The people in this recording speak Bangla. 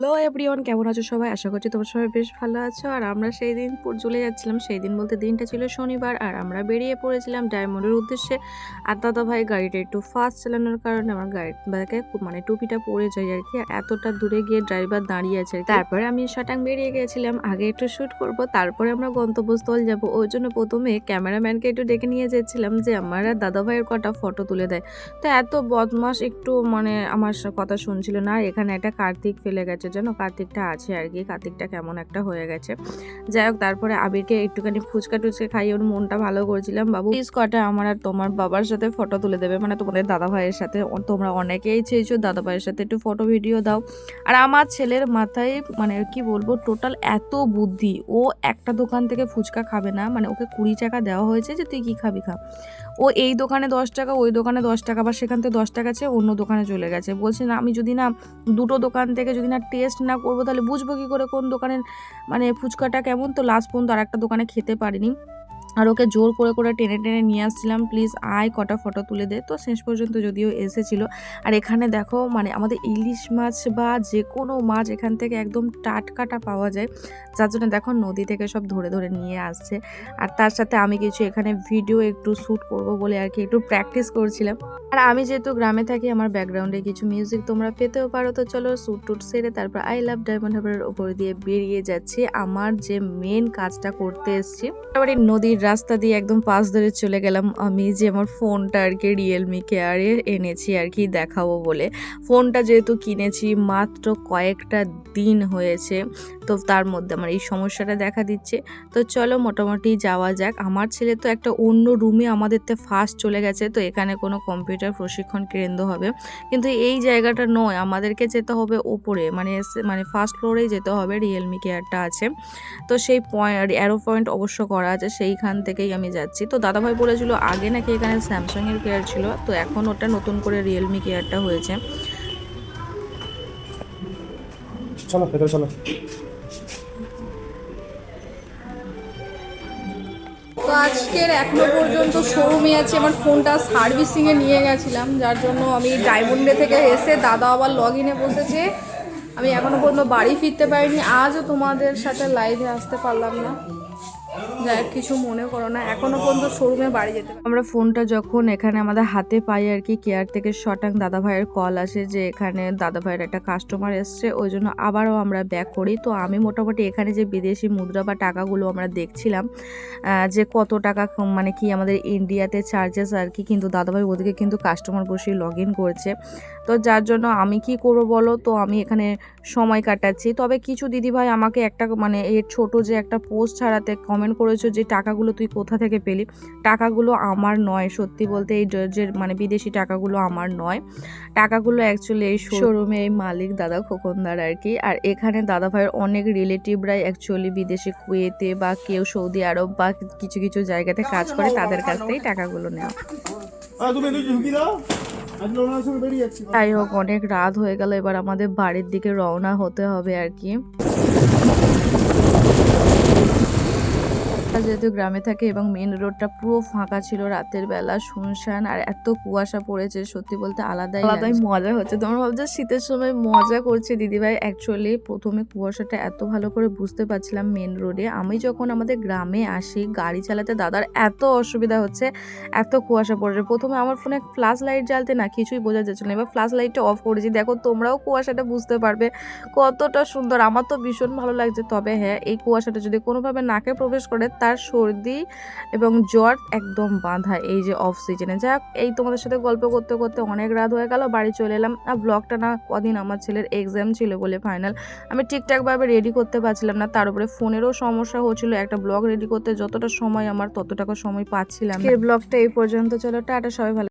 হ্যালো এভরিওয়ান কেমন আছো সবাই? আশা করছি তোমার সবাই বেশ ভালো আছো। আর আমরা সেই দিন চলে যাচ্ছিলাম। সেই দিন বলতে দিনটা ছিল শনিবার। আর আমরা বেরিয়ে পড়েছিলাম ডায়মন্ডের উদ্দেশ্যে। আর দাদা ভাই গাড়িটা একটু ফাস্ট চালানোর কারণে আমার গাড়ি ব্যাগে মানে টুপিটা পড়ে যায় আর কি। এতটা দূরে গিয়ে ড্রাইভার দাঁড়িয়ে আছে তারপরে আমি শটাং বেরিয়ে গেছিলাম। আগে একটু শ্যুট করব, তারপরে আমরা গন্তব্যস্থল যাব। ওই জন্য প্রথমে ক্যামেরাম্যানকে একটু ডেকে নিয়ে যাচ্ছিলাম যে আমার দাদা ভাইয়ের কটা ফটো তুলে দেয়। তো এত বদমাস একটু মানে আমার কথা শুনছিল না। আর এখানে একটা কার্তিক ফেলে গেছে। জানো কার্তিকটা আছে আর কি, কার্তিকটা কেমন একটা হয়ে গেছে। যাই হোক, তারপরে আবিরকে একটুখানি ফুচকা টুচকা খাইয়ে ওর মনটা ভালো করেছিলাম। বাবু প্লিজ কটা আমার আর তোমার বাবার সাথে ফটো তুলে দেবে মানে তোমাদের দাদা ভাইয়ের সাথে তোমরা অনেকেই চেয়েছো দাদা ভাইয়ের সাথে একটু ফটো ভিডিও দাও। আর আমার ছেলের মাথায় মানে কি বলব টোটাল এত বুদ্ধি। ও একটা দোকান থেকে ফুচকা খাবে না মানে ওকে কুড়ি টাকা দেওয়া হয়েছে যে, তুই কি খাবি খা। ও এই দোকানে দশ টাকা, ওই দোকানে দশ টাকা বা সেখান থেকে দশ টাকা চেয়ে অন্য দোকানে চলে গেছে। বলছে, না, আমি যদি না, দুটো দোকান থেকে যদি না টেস্ট না করব, তাহলে বুঝব কি করে কোন দোকানের মানে ফুচকাটা কেমন? তো লাস্ট পর্যন্ত আর একটা দোকানে খেতে পারিনি। আর ওকে জোর করে করে টেনে টেনে নিয়ে আসছিলাম প্লিজ আয়, কটা ফটো তুলে দে। তো শেষ পর্যন্ত যদিও এসেছিল। আর এখানে দেখো মানে আমাদের ইলিশ মাছ বা যে কোনো মাছ এখান থেকে একদম টাটকাটা পাওয়া যায়। যার জন্য দেখো নদী থেকে সব ধরে ধরে নিয়ে আসছে। আর তার সাথে আমি কিছু এখানে ভিডিও একটু শ্যুট করব বলে আর কি একটু প্র্যাকটিস করছিলাম। আর আমি যেহেতু গ্রামে থাকি, আমার ব্যাকগ্রাউন্ডে কিছু মিউজিক তোমরা পেতেও পারো। তো চলো শ্যুট টুট সেরে তারপর আই লাভ ডায়মন্ড হারবারের উপর দিয়ে বেরিয়ে যাচ্ছি। আমার যে মেন কাজটা করতে এসেছি এবার এই নদীর রাস্তা দিয়ে একদম পাশ ধরে চলে গেলাম। আমি যে আমার ফোনটা আর কি রিয়েলমি কেয়ারে এনেছি আর কি দেখাবো বলে। ফোনটা যেহেতু কিনেছি, মাত্র কয়েকটা দিন হয়েছে। তো তার মধ্যে আমার এই সমস্যাটা দেখা দিচ্ছে। তো চলো মোটামুটি যাওয়া যাক। আমার ছেলে তো একটা অন্য রুমে আমাদের তে ফার্স্ট চলে গেছে, তো এখানে কোনো কম্পিউটার প্রশিক্ষণ কেন্দ্র হবে। কিন্তু এই জায়গাটা নয়, আমাদেরকে যেতে হবে ওপরে মানে মানে ফার্স্ট ফ্লোরেই যেতে হবে রিয়েলমি কেয়ারটা আছে। তো সেই পয়েন্ট অ্যারো পয়েন্ট অবশ্য করা আছে, সেইখান থেকেই আমি যাচ্ছি। তো দাদাভাই বলেছিল, আগে নাকি এখানে স্যামসাংয়ের কেয়ার ছিল, তো এখন ওটা নতুন করে রিয়েলমি কেয়ারটা হয়েছে। চলো, ভেতরে চলো। আজকের এখনও পর্যন্ত শোরুমে আছে। আমার ফোনটা সার্ভিসিংয়ে নিয়ে গেছিলাম, যার জন্য আমি ডায়মন্ডে থেকে এসে দাদা আবার লগ ইনে বসেছে। আমি এখনও পর্যন্ত বাড়ি ফিরতে পারিনি। আজও তোমাদের সাথে লাইভে আসতে পারলাম না। যাই কিছু মনে করো না, এখনও পর্যন্ত শোরুমে বাড়ি যেতে আমরা ফোনটা যখন এখানে আমাদের হাতে পাই আর কি কেয়ার থেকে শটাং দাদা ভাইয়ের কল আসে যে এখানে দাদা ভাইয়ের একটা কাস্টমার এসছে, ওই জন্য আবারও আমরা ব্যাক করি। তো আমি মোটামুটি এখানে যে বিদেশি মুদ্রা বা টাকাগুলো আমরা দেখছিলাম যে কত টাকা মানে কি আমাদের ইন্ডিয়াতে চার্জেস আর কি, কিন্তু দাদাভাই ওদিকে কিন্তু কাস্টমার বসে লগ ইন করছে। তো যার জন্য আমি কি করব বলো? তো আমি এখানে সময় কাটাচ্ছি। তবে কিছু দিদিভাই আমাকে একটা মানে এর ছোট যে একটা পোস্ট ছাড়াতে কমেন্ট করেছ যে টাকাগুলো তুই কোথা থেকে পেলি? টাকাগুলো আমার নয় সত্যি বলতে এই জর্জের মানে বিদেশি টাকাগুলো আমার নয়। টাকাগুলো অ্যাকচুয়ালি এই শোরুমে এই মালিক দাদা খোকনদার আর কি। আর এখানে দাদা ভাইয়ের অনেক রিলেটিভরাই অ্যাকচুয়ালি বিদেশে কুয়েতে বা কেউ সৌদি আরব বা কিছু কিছু জায়গাতে কাজ করে তাদের কাছ থেকেই টাকাগুলো নেওয়া। যাচ্ছি। যাই হোক অনেক রাত হয়ে গেল এবার আমাদের বাড়ির দিকে রওনা হতে হবে আর কি। যেহেতু গ্রামে থাকে এবং মেন রোডটা পুরো ফাঁকা ছিল রাতের বেলা শুনশান আর এত কুয়াশা পড়েছে সত্যি বলতে আলাদাই আলাদাই মজা হচ্ছে। তোমরা ভাবছ শীতের সময় মজা করছে দিদিভাই। অ্যাকচুয়ালি প্রথমে কুয়াশাটা এত ভালো করে বুঝতে পারছিলাম মেন রোডে আমি যখন আমাদের গ্রামে আসি গাড়ি চালাতে দাদার এত অসুবিধা হচ্ছে এত কুয়াশা পড়েছে। প্রথমে আমার ফোনে ফ্ল্যাশ লাইট জ্বালতে না কিছুই বোঝা যাচ্ছিল না। এবার ফ্ল্যাশ লাইটটা অফ করেছি। দেখো তোমরাও কুয়াশাটা বুঝতে পারবে কতটা সুন্দর। আমার তো ভীষণ ভালো লাগছে। তবে হ্যাঁ এই কুয়াশাটা যদি কোনোভাবে নাকে প্রবেশ করে তার সর্দি এবং জ্বর একদম বাঁধা এই যে অফ সিজনে যাক, এই তোমাদের সাথে গল্প করতে করতে অনেক রাত হয়ে গেল, বাড়ি চলে এলাম। আর ব্লগটা না কদিন আমার ছেলের এক্সাম ছিল বলে ফাইনাল আমি ঠিকঠাকভাবে রেডি করতে পারছিলাম না, তার উপরে ফোনেরও সমস্যা হচ্ছিল। একটা ব্লগ রেডি করতে যতটা সময় আমার ততটা সময় পাচ্ছিলাম ব্লগটা এই পর্যন্ত, চলো টাটা, সবাই ভালো